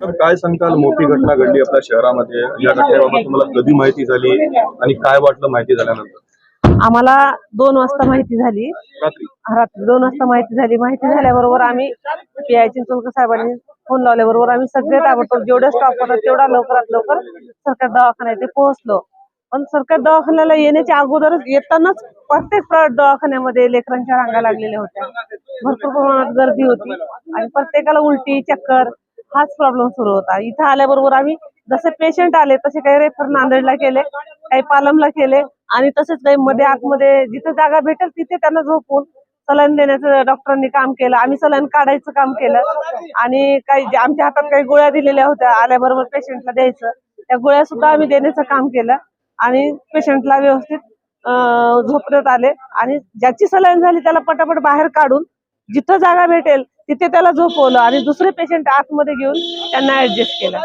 काय सांगताल? मोठी घटना घडली आपल्या शहरामध्ये. या घटनेबाबत तुम्हाला कधी माहिती झाली? आणि काय वाटलं माहिती झाल्यानंतर? आम्हाला दोन वाजता माहिती झाली. रात्री? दोन वाजता माहिती झाली. माहिती झाल्याबरोबर आम्ही पी आय चिंचोलकर साहेबांनी फोन लावल्याबरोबर आम्ही सगळे ताबडतोब जेवढे स्टॉप होता तेवढा लवकरात लवकर सरकारी दवाखान्यात इथे पोहोचलो. पण सरकारी दवाखान्याला येण्याच्या अगोदरच येतानाच प्रत्येक दवाखान्यामध्ये लेकरांच्या रांगा लागलेल्या होत्या. भरपूर प्रमाणात गर्दी होती. आणि प्रत्येकाला उलटी चक्कर हाच प्रॉब्लेम सुरू होता. इथं आल्याबरोबर आम्ही जसे पेशंट आले तसे काही रेफर नांदेडला केले काही पालमला केले आणि तसेच काही मध्ये आतमध्ये जिथे जागा भेटेल तिथे त्यांना झोपून सलाईन देण्याचं डॉक्टरांनी काम केलं. आम्ही सलाईन काढायचं काम केलं आणि काही आमच्या हातात काही गोळ्या दिलेल्या होत्या आल्याबरोबर पेशंटला द्यायचं. त्या गोळ्या सुद्धा आम्ही देण्याचं काम केलं आणि पेशंटला व्यवस्थित झोपण्यात आले आणि ज्याची सलाईन झाली त्याला पटापट बाहेर काढून जिथं जागा भेटेल तिथे त्याला झोपवलं आणि दुसरे पेशंट आतमध्ये घेऊन त्यांना ऍडजस्ट केलं.